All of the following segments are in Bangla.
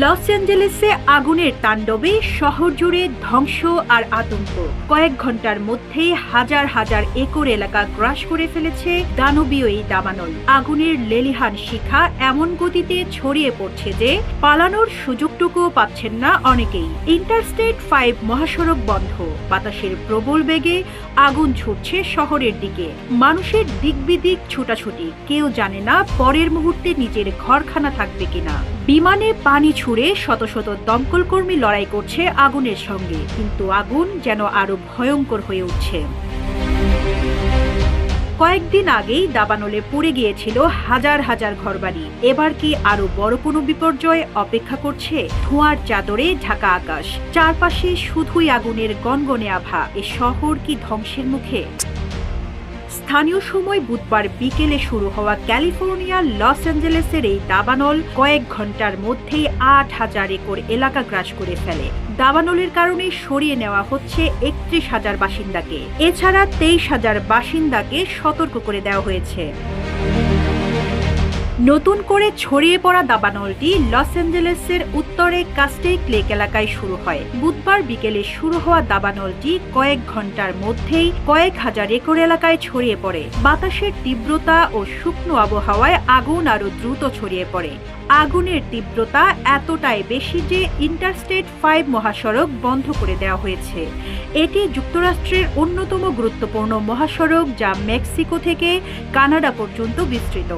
লস অ্যাঞ্জেলেসে আগুনের তাণ্ডবে শহর জুড়ে ধ্বংস আর আতঙ্ক। কয়েক ঘণ্টার মধ্যে হাজার হাজার একর এলাকা গ্রাস করে ফেলেছে দানবীয় এই দাবানল। আগুনের লেলিহান শিখা এমন গতিতে ছড়িয়ে পড়ছে যে পালানোর সুযোগটুকুও পাচ্ছেন না অনেকেই। ইন্টারস্টেট ফাইভ মহাসড়ক বন্ধ। বাতাসের প্রবল বেগে আগুন ছুটছে শহরের দিকে। মানুষের দিক বিদিক ছুটাছুটি। কেউ জানে না পরের মুহূর্তে নিজের ঘরখানা থাকবে কিনা। বিমানে পানি ছুড়ে শত শত দমকল কর্মী লড়াই করছে আগুনের সঙ্গে। কিন্তু আগুন যেন আরও ভয়ঙ্কর হয়ে উঠছে। কয়েকদিন আগেই দাবানলে পড়ে গিয়েছিল হাজার হাজার ঘরবাড়ি। এবার কি আরও বড় কোনো বিপর্যয় অপেক্ষা করছে? ধোঁয়ার চাদরে ঢাকা আকাশ। চারপাশে শুধুই আগুনের গনগনে আভা। এ শহর কি ধ্বংসের মুখে? স্থানীয় সময় বুধবার বিকেলে শুরু হওয়া ক্যালিফোর্নিয়ার লস অ্যাঞ্জেলেসের এই দাবানল কয়েক ঘণ্টার মধ্যেই আট হাজার একর এলাকা গ্রাস করে ফেলে। দাবানলের কারণে সরিয়ে নেওয়া হচ্ছে একত্রিশ হাজার বাসিন্দাকে। এছাড়া তেইশ হাজার বাসিন্দাকে সতর্ক করে দেওয়া হয়েছে। নতুন করে ছড়িয়ে পড়া দাবানলটি লস অ্যাঞ্জেলেসের উত্তরে কাস্টেক লেক এলাকায় শুরু হয়। বুধবার বিকেলে শুরু হওয়া দাবানলটি কয়েক ঘণ্টার মধ্যেই কয়েক হাজার একর এলাকায় ছড়িয়ে পড়ে। বাতাসের তীব্রতা ও শুকনো আবহাওয়ায় আগুন আরও দ্রুত ছড়িয়ে পড়ে। আগুনের তীব্রতা এতটাই বেশি যে ইন্টারস্টেট ফাইভ মহাসড়ক বন্ধ করে দেওয়া হয়েছে। এটি যুক্তরাষ্ট্রের অন্যতম গুরুত্বপূর্ণ মহাসড়ক যা মেক্সিকো থেকে কানাডা পর্যন্ত বিস্তৃত।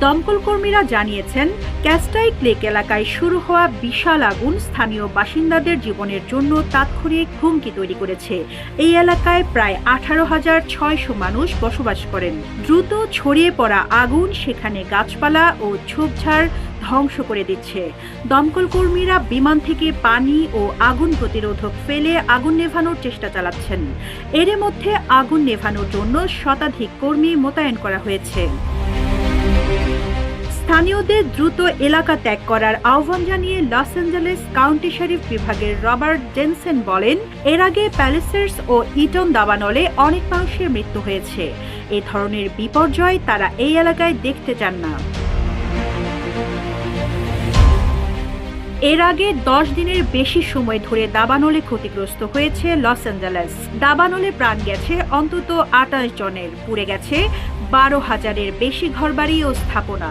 দমকল কর্মীরা জানিয়েছেন ক্যাস্টাইক লেক এলাকায় শুরু হওয়া বিশাল আগুন স্থানীয় বাসিন্দাদের জীবনের জন্য তাৎক্ষণিক হুমকি তৈরি করেছে। এই এলাকায় প্রায় আঠারো হাজার ছয়শো মানুষ বসবাস করেন। দ্রুত ছড়িয়ে পড়া আগুন সেখানে গাছপালা ও ঝোপঝাড় ধ্বংস করে দিচ্ছে। দমকল কর্মীরা বিমান থেকে পানি ও আগুন প্রতিরোধক ফেলে আগুন নেভানোর চেষ্টা চালাচ্ছেন। এর মধ্যে আগুন নেভানোর জন্য শতাধিক কর্মী মোতায়েন করা হয়েছে। স্থানীয়দের দ্রুত এলাকা ত্যাগ করার আহ্বান জানিয়ে লস অ্যাঞ্জেলেস কাউন্টি শরিফ বিভাগের রবার্ট জেনসেন বলেন, এর আগে প্যালেসার্স ও ইটন দাবানলে অনেক মানুষের মৃত্যু হয়েছে। এ ধরনের বিপর্যয় তারা এই এলাকায় দেখতে চান না। এর আগে দশ দিনের বেশি সময় ধরে দাবানলে ক্ষতিগ্রস্ত হয়েছে লস অ্যাঞ্জেলেস। দাবানলে প্রাণ গেছে অন্তত আটাশ জনের, পুড়ে গেছে বারো হাজারের বেশি ঘরবাড়ি ও স্থাপনা।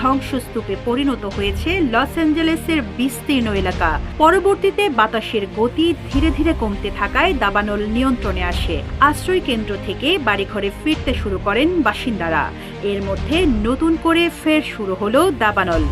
ধ্বংসস্তূপে পরিণত হয়েছে লস অ্যাঞ্জেলেসের বিস্তীর্ণ এলাকা। পরবর্তীতে বাতাসের গতি ধীরে ধীরে কমতে থাকায় দাবানল নিয়ন্ত্রণে আসে। আশ্রয় কেন্দ্র থেকে বাড়িঘরে ফিরতে শুরু করেন বাসিন্দারা। এর মধ্যে নতুন করে ফের শুরু হলো দাবানল।